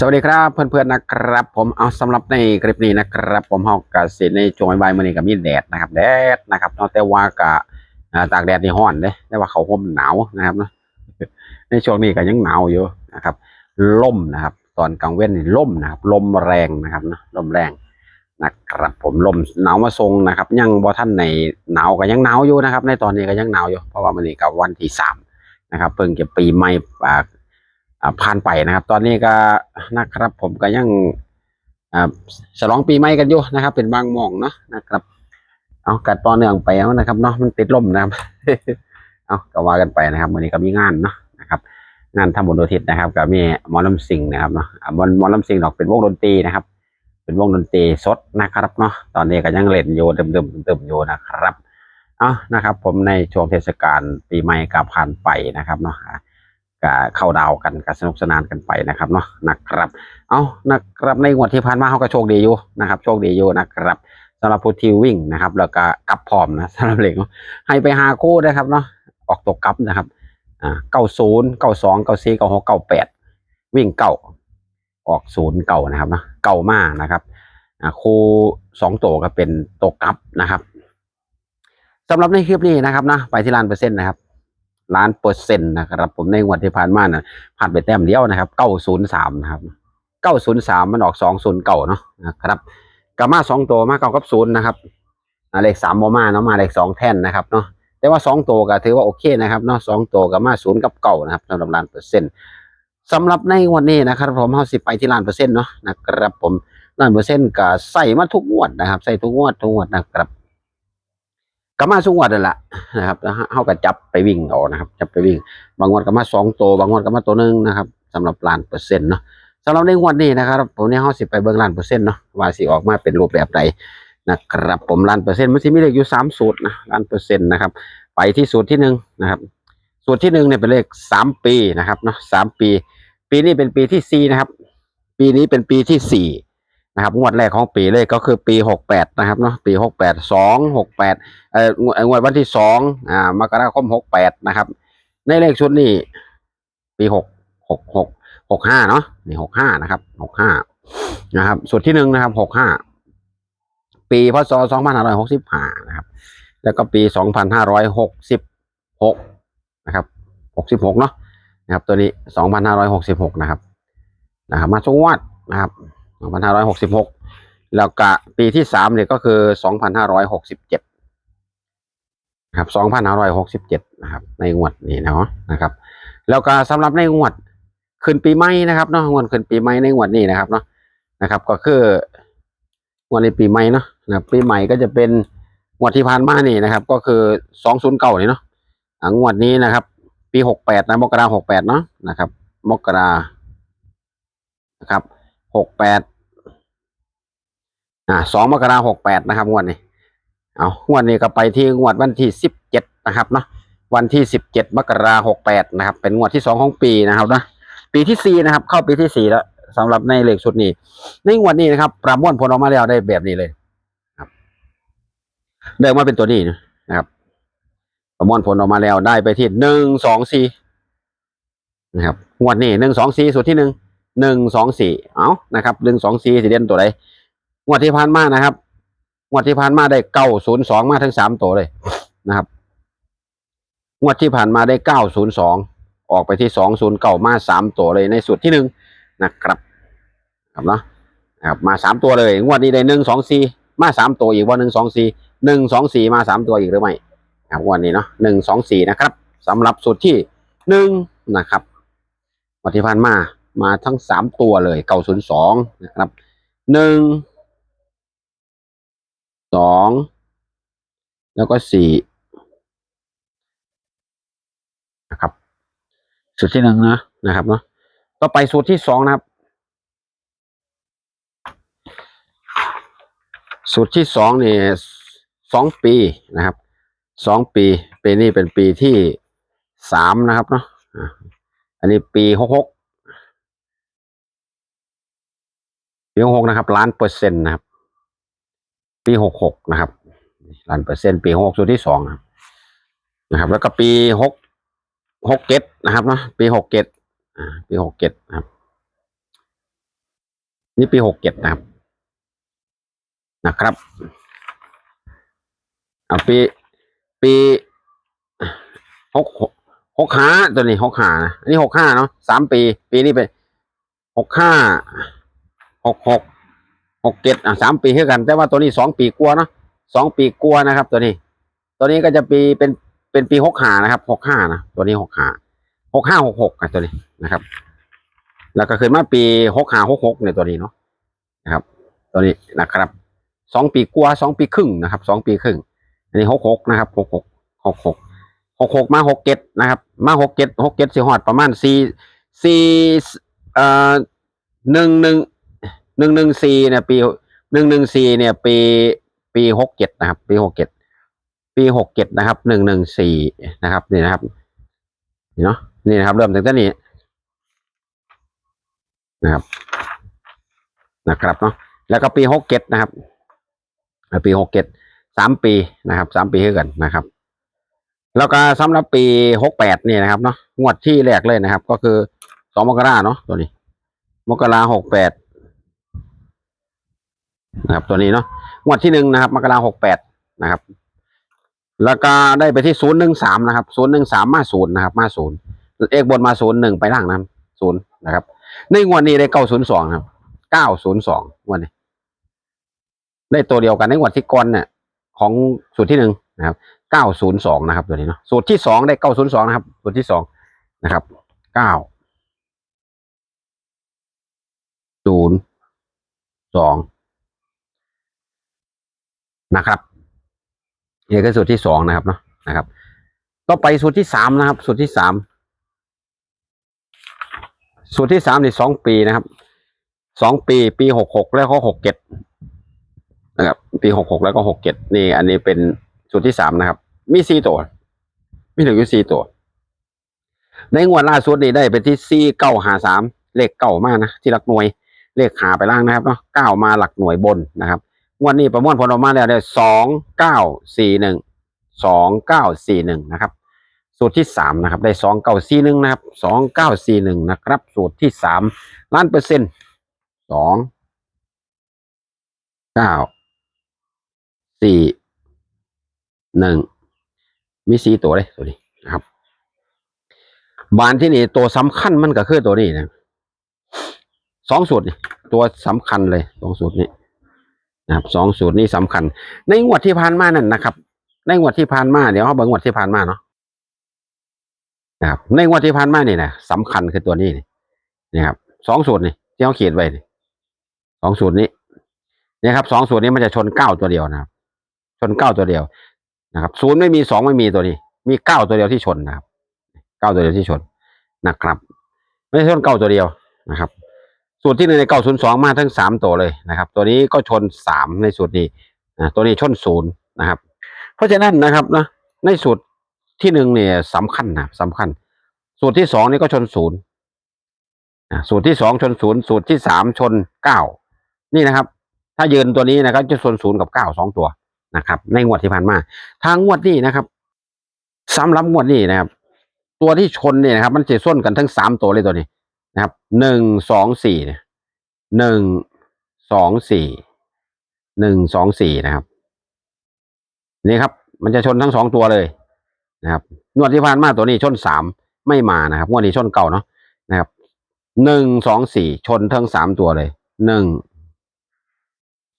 สวัสดีครับเพื่อนๆนะครับ ผมเอาสำหรับในคลิปนี้นะครับ ผมเฮากะสิในช่วงบ่ายๆมื้อนี้ก็มีแดดนะครับ แดดนะครับเนาะแต่ว่าก็อ่าตากแดดนี่ร้อนเด้แต่ว่าเขาห่มหนาวนะครับเนาะในช่วงนี้ก็ยังหนาวอยู่นะครับลมนะครับ ตอนกลางเว้นนี่ลมนะครับลมแรงนะครับเนาะลมแรงนะครับ ผมลมหนาวมาทรงนะครับ ยังบ่ท่านในหนาวก็ยังหนาวอยู่นะครับ ในตอนนี้ก็ยังหนาวอยู่เพราะว่ามื้อนี้ก็วันที่สามนะครับ เพิ่งจะปีใหม่อ่าอ่า ผ่านไปนะครับ ตอนนี้ก็นะครับ ผมก็ยังฉลองปีใหม่กันอยู่นะครับ เป็นบางมองเนาะนะครับ เอากัดต่อเนื่องไปเอานะครับเนาะมันติดลมนะครับ เอาก็ว่ากันไปนะครับวันนี้ก็มีงานเนาะนะครับ งานทำบุญอุทิศนะครับก็มีมอลำสิงนะครับเนาะมอหมอลำสิงห์ดอกเป็นวงดนตรีนะครับ เป็นวงดนตรีสดนะครับเนาะตอนนี้ก็ยังเล่นอยู่เดิมเดิมอยู่นะครับ เอานะครับ ผมในช่วงเทศกาลปีใหม่ก็ผ่านไปนะครับเนาะ ก็เข้าดาวกันก็สนุกสนานกันไปนะครับเนาะนะครับ เอานะครับในงวดที่ผ่านมาเขาก็โชคดีอยู่นะครับ โชคดีอยู่นะครับสำหรับผู้ที่วิ่งนะครับ แล้วก็กลับพร้อมนะสำหรับเหล็กให้ไปหาคู่นะครับเนาะออกตกกลับนะครับอ่าเก้าศูนย์เก้าสองเก้าสี่เก้าหกเก้าแปดวิ่งเก้าออกศูนย์เก้านะครับเนาะเก้ามากนะครับอ่าคู่สองตัวก็เป็นตกกลับนะครับสำหรับในคลิปนี้นะครับนะไปที่ลานเปอร์เซ็นต์นะครับ ล้านเปอร์เซ็นต์นะครับ ผมในงวันที่ผ่านมานะผ่านไปแต้มเดียวนะครับเก้าศูนย์สามนะครับเก้าศูนย์สามมันออกสองศูนย์เก่าเนาะนะครับกามาสองตัวมาเก้ากับศูนย์นะครับอ่าเลขสามโมมาเนาะมาเลขสองแท่นนะครับเนาะแต่ว่าสองตัวก็ถือว่าโอเคนะครับเนาะสองตัวกับมาศูนย์กับเก่านะครับสำหรับล้านเปอร์เซ็นต์สำหรับในวันนี้นะครับผมเฮาสิไปที่ล้านเปอร์เซ็นต์เนาะนะครับผมล้านเปอร์เซ็นต์ก็ใส่มาทุกงวดนะครับ ใส่ทุกงวดทุกงวดนะครับ ก็มาสุงวัดนั่นแหละนะครับแล้วเฮาก็จับไปวิ่งเอานะครับ จับไปวิ่ง บางวันก็มาสองตัว บางวันก็มาตัวหนึ่งนะครับสำหรับล้านเปอร์เซ็นต์เนาะสำหรับในงวดนี้นะครับผมเนี่ยเฮาสิไปเบิ่งล้านเปอร์เซ็นต์เนาะว่าสิออกมาเป็นรูปแบบใดนะครับผมล้านเปอร์เซ็นต์มันสิมีเลขอยู่สามสูตรนะล้านเปอร์เซ็นต์นะครับ ไปที่สูตรที่หนึ่งนะครับ สูตรที่หนึ่งเนี่ยเป็นเลขสามปีนะครับเนาะสามปี ปีนี้เป็นปีที่สี่นะครับ ปีนี้เป็นปีที่สี่ นะครับงวดแรกของปีเลยก็คือปีหกแปดนะครับเนาะปีหกแปดสองหกแปดเอ่องวดวันที่สองอ่ามกราคมหกแปดนะครับ ในเลขชุดนี้ ปีหกหกหกหกห้าเนาะนี่หกห้านะครับหกห้านะครับสูตรที่หนึ่งนะครับหกห้าปีพศสองพันห้าร้อยหกสิบห้านะครับ แล้วก็ปีสองพันห้าร้อยหกสิบหกนะครับหกสิบหกเนาะนะครับตัวนี้สองพันห้าร้อยหกสิบหกนะครับนะครับ มาชงวัดนะครับ สองพันห้าร้อยหกสิบหกแล้วก็ปีที่สามเนี่ยก็คือสองพันห้าร้อยหกสิบเจ็ดครับ2567นะครับ ในงวดนี้เนาะนะครับ แล้วก็สำหรับในงวดขึ้นปีใหม่นะครับเนาะงวดขึ้นปีใหม่ในงวดนี้นะครับเนาะนะครับ ก็คืองวดในปีใหม่เนาะนะปีใหม่ก็จะเป็นงวดที่ผ่านมานี่นะครับ ก็คือ 209นี่เนาะอ่างวดนี้นะครับ ปี 68นะมกรา68เนาะนะครับ มกรานะครับ 68อ่า2มกรา68นะครับงวดนี้เอางวดนี้ก็ไปที่งวดวันที่สิบเจ็ดนะครับเนาะวันที่สิบเจ็ดมกราหกแปดนะครับ เป็นงวดที่สองของปีนะครับนะปีที่สี่นะครับ เข้าปีที่สี่แล้วสำหรับในเลขชุดนี้ ในงวดนี้นะครับ ประมวลผลออกมาแล้วได้แบบนี้เลยครับเดิมมาเป็นตัวนี้นะครับ ประมวลผลออกมาแล้วได้ไปที่หนึ่งสองสี่นะครับงวดนี้หนึ่งสองสี่สุดที่หนึ่ง หนึ่งสองสี่เอานะครับหนึ่งสองสี่สีเด่นตัวใดงวดที่ผ่านมานะครับงวดที่ผ่านมาได้เก้าศูนย์สองมาทั้งสามตัวเลยนะครับงวดที่ผ่านมาได้เก้าศูนย์สองออกไปที่สองศูนย์เก้ามาสามตัวเลยในสุดที่หนึ่งนะครับครับเนาะนะครับมาสามตัวเลยงวดนี้ได้หนึ่งสองสี่มาสามตัวอีกว่าหนึ่งสองสี่หนึ่งสองสี่มาสามตัวอีกหรือไม่ครับงวันนี้เนาะหนึ่งสองสี่นะครับสำหรับสุดที่หนึ่งนะครับงวดที่ผ่านมา มาทั้งสามตัวเลยเก้าศูนย์สองนะครับหนึ่งสองแล้วก็สี่นะครับสูตรที่หนึ่งนะนะครับเนาะต่อไปสูตรที่สองนะครับ สูตรที่สองนี่สองปีนะครับสองปีปีนี้เป็นปีที่สามนะครับเนาะอะอันนี้ปีหกหก ปีหกหกนะครับล้านเปอร์เซ็นต์นะครับ ปีหกหกนะครับล้านเปอร์เซ็นต์ปีหกสูตรที่สองนะครับ แล้วก็ปีหกหกเจ็ดนะครับเนาะปีหกเจ็ดอ่าปีหกเจ็ดนะครับ นี่ปีหกเจ็ดนะครับ นะครับเอาปีปีหกหกห้าตัวนี้หกห้านะอันนี้หกห้าเนาะสามปี ปีนี้เป็นหกห้า หกหกหกเจ็ดอะสามปีเท่ากัน แต่ว่าตัวนี้สองปีกลัวเนาะสองปีกลัวนะครับ ตัวนี้ ตัวนี้ก็จะปีเป็นเป็นปีหกห้านะครับหกห้านะตัวนี้หกห้าหกห้าหกหกอะตัวนี้นะครับ แล้วก็ขึ้นมาปีหกห้าหกหกในตัวนี้เนาะนะครับ ตัวนี้นะครับสองปีกว่าสองปีครึ่งนะครับสองปีครึ่ง อันนี้หกหกนะครับหกหกหกหกหกหกมาหกเจ็ดนะครับ มาหกเจ็ดหกเจ็ดสี่หอดประมาณสี่สี่เอ่อหนึ่งหนึ่ง หนึ่งหนึ่งสี่เนี่ยปีหนึ่งหนึ่งสี่เนี่ย ปีปีหกเจ็ดนะครับ ปีหกเจ็ดปีหกเจ็ดนะครับหนึ่งหนึ่งสี่นะครับนี่นะครับนี่เนาะนี่นะครับ เริ่มตั้งแต่นี้นะครับนะครับเนาะแล้วก็ปีหกเจ็ดนะครับปีหกเจ็ดสามปีนะครับสามปีให้กันนะครับ แล้วก็สำหรับปีหกแปดนี่นะครับเนาะงวดที่แรกเลยนะครับ ก็คือสองมกราเนาะตัวนี้ มกราหกแปด นะครับ ตัวนี้เนาะงวดที่หนึ่งนะครับมกราหกแปดนะครับ แล้วก็ได้ไปที่ศูนย์หนึ่งสามนะครับศูนย์หนึ่งสามมาศูนย์นะครับ มาศูนย์เอกบนมาศูนย์หนึ่งไปล่างนะครับศูนย์นะครับในงวดนี้ได้เก้าศูนย์สองครับเก้าศูนย์สองงวดนี้ ได้ตัวเดียวกันในงวดที่ก่อนเนี่ยของสูตรที่หนึ่งนะครับเก้าศูนย์สองนะครับ ตัวนี้เนาะสูตรที่สองได้เก้าศูนย์สองนะครับ สูตรที่สองนะครับเก้าศูนย์สอง นะครับนี่คือสูตรที่สองนะครับเนาะนะครับก็ไปสูตรที่สามนะครับ สูตรที่สามสูตรที่สามนี่สองปีนะครับสองปี ปีหกหกแล้วก็หกเจ็ดนะครับปีหกหกแล้วก็หกเจ็ดนี่ อันนี้เป็นสูตรที่สามนะครับ มีสี่ตัว มีถึงอยู่สี่ตัว ในงวดล่าสุดนี่ได้เป็นที่สี่เก้าหาสามเลขเก้ามากนะที่หลักหน่วยเลขหาไปล่างนะครับเนาะเก้ามาหลักหน่วยบนนะครับ งวดนี้ประมวลผลออกมาแล้วได้สองเก้าสี่หนึ่งสองเก้าสี่หนึ่งนะครับ สูตรที่สามนะครับ ได้สองเก้าสี่หนึ่งนะครับสองเก้าสี่หนึ่งนะครับ สูตรที่สามล้านเปอร์เซ็นต์สองเก้าสี่หนึ่งมีสีตัวเลยตัวนี้นะครับ บานที่นี่ตัวสำคัญมันก็คือตัวนี้นะสองสูตรนี่ตัวสำคัญเลยสองสูตรนี้ นะครับสองสูตรนี้สำคัญ ในงวดที่ผ่านมานั่นนะครับ ในงวดที่ผ่านมาเดี๋ยวเขาเบิ่งงวดที่ผ่านมาเนาะนะครับในงวดที่ผ่านมาเนี่นะสำคัญคือตัวนี้นี่ครับสองสูตรนี่ที่เขาเขียนไว้สองสูตรนี้นี่ครับสองสูตรนี้มันจะชนเก้าตัวเดียวนะครับ ชนเก้าตัวเดียวนะครับศูนย์ไม่มีสองไม่มีตัวนี้ มีเก้าตัวเดียวที่ชนนะครับเก้าตัวเดียวที่ชนนะครับ ไม่ใช่ชนเก้าตัวเดียวนะครับ สูตรที่หนึ่งในเก้าศูนย์สองมาทั้งสามตัวเลยนะครับ ตัวนี้ก็ชนสามในสูตรนี้นะตัวนี้ชนศูนย์นะครับ เพราะฉะนั้นนะครับนะในสูตรที่หนึ่งเนี่ยสำคัญนะสำคัญ สูตรที่สองนี่ก็ชนศูนย์นะสูตรที่สองชนศูนย์สูตรที่สามชนเก้านี่นะครับ ถ้ายืนตัวนี้นะครับ จะชนศูนย์กับเก้าสองตัวนะครับ ในงวดที่ผ่านมา ทางงวดนี้นะครับสำหรับงวดนี้นะครับ ตัวที่ชนเนี่ยนะครับ มันจะส้นกันทั้งสามตัวเลยตัวนี้นะครับหนึ่งสองสี่ หนึ่งสองสี่หนึ่งสองสี่นะครับ นี่ครับ มันจะชนทั้งสองตัวเลยนะครับงวดที่ผ่านมาตัวนี้ชนสามไม่มานะครับงวดนี้ชนเก่าเนาะนะครับหนึ่งสองสี่ชนทั้งสามตัวเลยหนึ่ง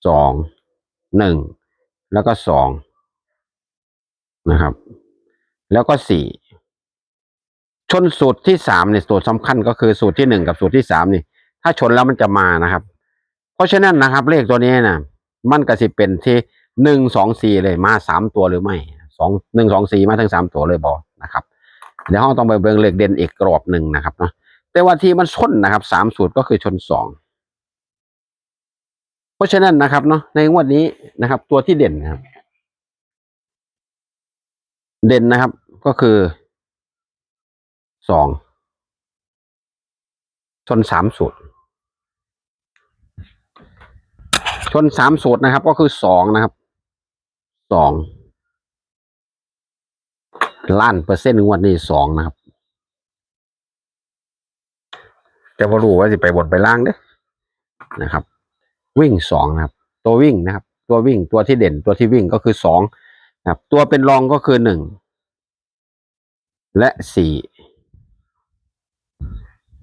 สองหนึ่งแล้วก็สองนะครับ แล้วก็สี่ชนสูตรที่สามเนี่ยสูตรสำคัญก็คือสูตรที่หนึ่งกับสูตรที่สามนี่ ถ้าชนแล้วมันจะมานะครับ เพราะฉะนั้นนะครับ เลขตัวนี้นะมันก็สิเป็นที่หนึ่งสองสี่เลยมาสามตัวหรือไม่สองหนึ่งสองสี่มาทั้งสามตัวเลยบอนะครับเดี๋ยวเราต้องไปเบิ่งเลขเด่นอีกกรอบหนึ่งนะครับเนาะแต่ว่าที่มันชนนะครับสามสูตรก็คือชนสองเพราะฉะนั้นนะครับเนาะในงวดนี้นะครับ ตัวที่เด่นนะครับ เด่นนะครับก็คือสองชนสามสูตร ช นสามสูตรนะครับ ก็คือสองนะครับสองล้านเปอร์เซ็นต์งวดนี้สองนะครับแต่พอรู้ว่าสิไปบนไปล่างเด้นะครับ วิ่งสองนะครับ ตัววิ่งนะครับ ตัววิ่งตัวที่เด่นตัวที่วิ่งก็คือสองนะครับ ตัวเป็นรองก็คือหนึ่งและสี่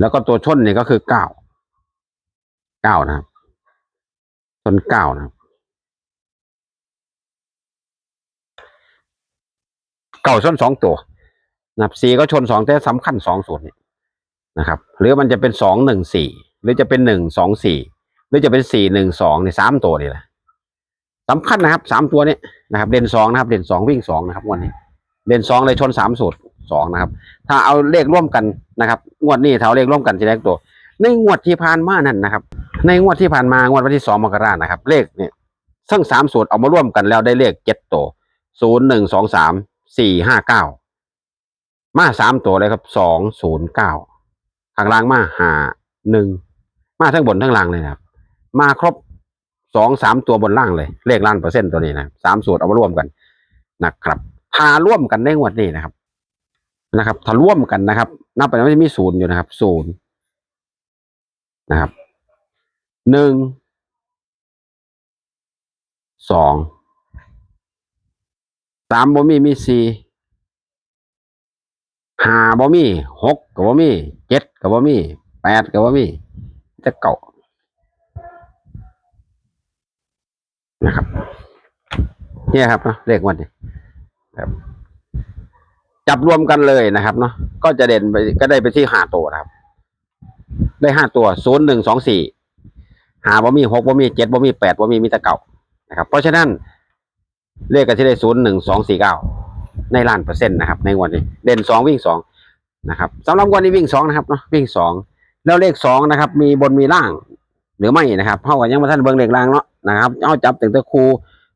แล้วก็ตัวชนเนี่ยก็คือเก้าเก้านะครับ ชนเก้านะครับเก่าชนสองตัวนะครับสี่ก็ชนสองแต่สำคัญสองส่วนนี้นะครับ หรือมันจะเป็นสองหนึ่งสี่หรือจะเป็นหนึ่งสองสี่หรือจะเป็นสี่หนึ่งสองในสามตัวนี่แหละสำคัญนะครับสามตัวนี้นะครับเด่นสองนะครับเด่นสองวิ่งสองนะครับงวันนี้เด่นสองเลยชนสามสูตรสองนะครับ ถ้าเอาเลขร่วมกันนะครับ งวดนี้ถ้าเอาเลขร่วมกันจะได้ตัวในงวดที่ผ่านมานั่นนะครับ ในงวดที่ผ่านมางวดวันที่สองมกรานะครับ เลขเนี่ยซึ่งสามสูตรเอามาร่วมกันแล้วได้เลขเจ็ดตัวศูนย์หนึ่งสองสามสี่ห้าเก้ามาสามตัวเลยครับสองศูนย์เก้าข้างล่างมาหาหนึ่งมาทั้งบนทั้งล่างเลยนะครับ มาครบสองสามตัวบนล่างเลย เลขล้านเปอร์เซ็นต์ตัวนี้นะสามสูตรเอามาร่วมกันนะครับพาร่วมกันในงวดนี้นะครับ นะครับถ้าร่วมกันนะครับ นับไปแล้วมันจะมีศูนย์อยู่นะครับศูนย์นะครับ หนึ่งสองสามบ่มีมีสี่ห้าบ่มีหกก็บ่มีเจ็ดก็บ่มีแปดก็บ่มีจะเก่านะครับเนี่ยครับเนาะเลขวันนี้ครับ จับรวมกันเลยนะครับเนาะก็จะเด่นไปก็ได้ไปที่ห้าตัวนะครับ ได้ห้าตัวศูนย์หนึ่งสองสี่ หาบ่มีหกบ่มีเจ็ดบ่มีแปดบ่มีมีแต่เก่านะครับ เพราะฉะนั้นเลขกันที่ได้ศูนย์หนึ่งสองสี่เก้าในล้านเปอร์เซ็นต์นะครับ ในวันนี้เด่นสองวิ่งสองนะครับสำหรับวันนี้วิ่งสองนะครับเนาะวิ่งสองแล้วเลขสองนะครับ มีบนมีล่างหรือไม่นะครับเท่ากับยังมาท่านเบิ้งเลขล่างเนาะนะครับเอาจับถึงตัวครู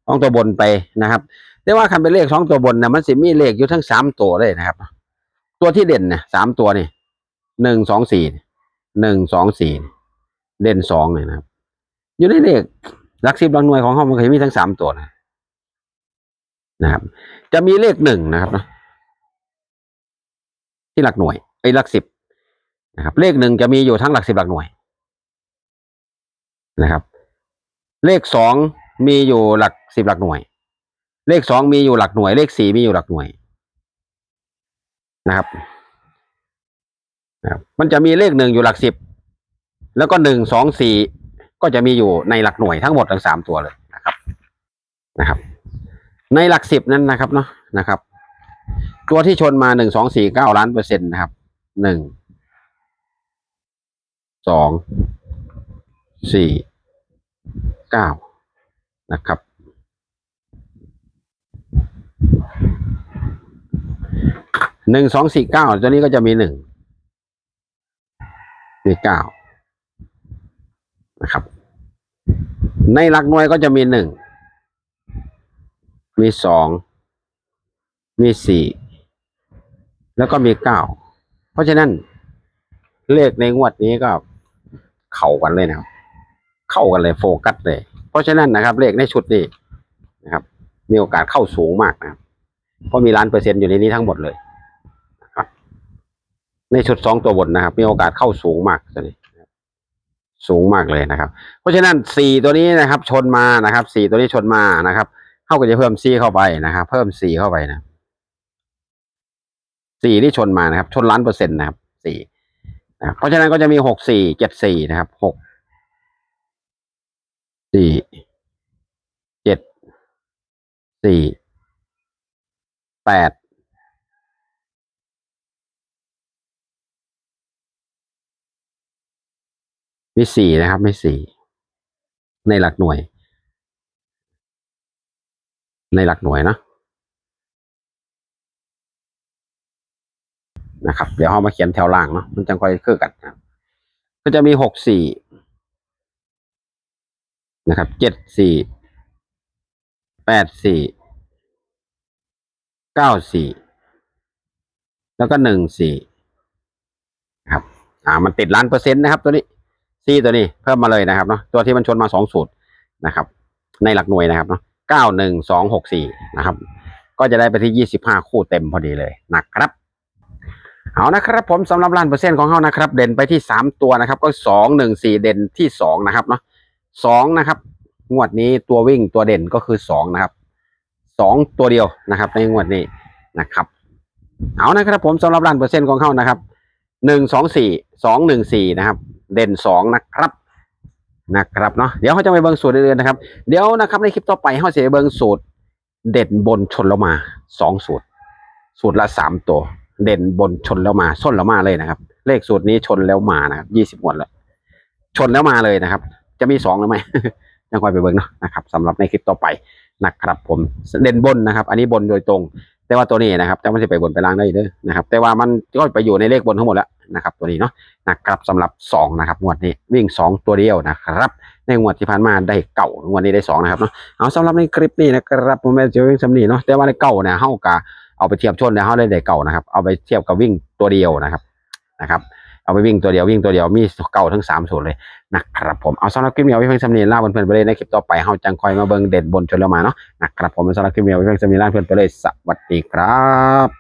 ของตัวบนไปนะครับแต่ว่าคันเป็นเลขสองตัวบนนี่ยมันสิมีเลขอยู่ทั้งสามตัวเลยนะครับ ตัวที่เด่นเนี่ยสามตัวนี่หนึ่งสองสี่หนึ่งสองสี่เด่นสองเลยนะครับ อยู่ในเลขหลักสิบหลักหน่วยของห้องมันเคยมีทั้งสามตัวนะนะครับ จะมีเลขหนึ่งนะครับนะที่หลักหน่วยไอ้หลักสิบนะครับ เลขหนึ่งจะมีอยู่ทั้งหลักสิบหลักหน่วยนะครับ เลขสองมีอยู่หลักสิบหลักหน่วย เลขสองมีอยู่หลักหน่วย เลขสี่มีอยู่หลักหน่วยนะครับนะครับ มันจะมีเลขหนึ่งอยู่หลักสิบ แล้วก็หนึ่งสองสี่ ก็จะมีอยู่ในหลักหน่วยทั้งหมดทั้งสามตัวเลยนะครับนะครับ ในหลักสิบนั้นนะครับเนาะนะครับ ตัวที่ชนมาหนึ่งสองสี่เก้าล้านเปอร์เซ็นต์นะครับหนึ่งสองสี่เก้านะครับ หนึ่งสองสี่เก้าตัวนี้ก็จะมีหนึ่งมีเก้า นะครับ ในหลักหน่วยก็จะมีหนึ่ง มีสอง มีสี่ แล้วก็มีเก้า เพราะฉะนั้น เลขในงวดนี้ก็เข้ากันเลยนะครับ เข้ากันเลยโฟกัสเลย เพราะฉะนั้นนะครับ เลขในชุดนี้นะครับ มีโอกาสเข้าสูงมากนะครับเพราะมีล้านเปอร์เซ็นต์อยู่ในนี้ทั้งหมดเลยนะครับในชุดสองตัวบนนะครับ มีโอกาสเข้าสูงมากตัวนี้นะครับ สูงมากเลยนะครับ เพราะฉะนั้นสี่ตัวนี้นะครับ ชนมานะครับสี่ตัวนี้ชนมานะครับเข้าก็จะเพิ่มซีเข้าไปนะครับ เพิ่มสี่เข้าไปนะสี่ที่ชนมานะครับ ชนล้านเปอร์เซ็นต์นะครับสี่นะเพราะฉะนั้นก็จะมีหกสี่เจ็ดสี่นะครับหกสี่เจ็ดสี่แปด มีสี่นะครับ ไม่สี่ ในหลักหน่วย ในหลักหน่วยนะนะครับ เดี๋ยวเรามาเขียนแถวล่างเนาะมันจังค่อยคือกันนะครับก็จะมีหกสี่นะครับเจ็ดสี่แปดสี่เก้าสี่แล้วก็หนึ่งสี่ครับ อ่า มันติดล้านเปอร์เซ็นต์นะครับตัวนี้ ซีตัวนี้เพิ่มมาเลยนะครับเนาะตัวที่มันชนมาสองสูตรนะครับ ในหลักหน่วยนะครับเนาะเก้าหนึ่งสองหกสี่นะครับ ก็จะได้ไปที่ยี่สิบห้าคู่เต็มพอดีเลยนะครับเอานะครับผมสำหรับล้านเปอร์เซ็นต์ของเขานะครับ เด่นไปที่สามตัวนะครับ ก็สองหนึ่งสี่เด่นที่สองนะครับเนาะสองนะครับงวดนี้ตัววิ่งตัวเด่นก็คือสองนะครับสองตัวเดียวนะครับ ในงวดนี้นะครับ เอานะครับผมสำหรับล้านเปอร์เซ็นต์ของเขานะครับหนึ่งสองสี่สองหนึ่งสี่นะครับ เด่นสองนะครับนะครับเนาะเดี๋ยวเขาจะไปเบิ่งสูตรเรื่อยๆนะครับ เดี๋ยวนะครับในคลิปต่อไปเขาจะไปเบิ่งสูตร เด่นบนชนแล้วมาสองสูตร สูตรละสามตัว เด่นบนชนแล้วมาส้นแล้วมาเลยนะครับ เลขสูตรนี้ชนแล้วมานะครับยี่สิบงวดแล้วชนแล้วมาเลยนะครับ จะมีสองหรือไม่ยังคอยไปเบิ่งเนาะนะครับสำหรับในคลิปต่อไปนะครับผมเด่นบนนะครับ อันนี้บนโดยตรง แต่ว่าตัวนี้นะครับแต่มันจะไปบนไปล่างได้เด้อนะครับ แต่ว่ามันก็ไปอยู่ในเลขบนทั้งหมดแล้ว นะครับตัวนี้เนาะนะครับสำหรับสองนะครับงวดนี้วิ่งสองตัวเดียวนะครับ ในงวดที่ผ่านมาได้เก่างวดนี้ได้สองนะครับเนาะเอาสำหรับในคลิปนี้นะครับผมไม่จะวิ่งสำนีเนาะแต่ว่าในเก่าเนี่ยเฮากะเอาไปเทียบชนเนี่ยเฮาได้ได้เก่านะครับเอาไปเทียบกับวิ่งตัวเดียวนะครับนะครับเอาไปวิ่งตัวเดียววิ่งตัวเดียวมีเก่าทั้งสามส่วนเลยนะครับผมเอาสำหรับคลิปนี้เอาไว้เพียงสำนีล่าเพื่อนๆไปเลยในคลิปต่อไปเฮาจังคอยมาเบิ่งเด่นบนชนแล้วมาเนาะนะครับผมสำหรับคลิปนี้เอาไว้เพียงสำนีล่าเพื่อนๆไปเลยสวัสดีครับ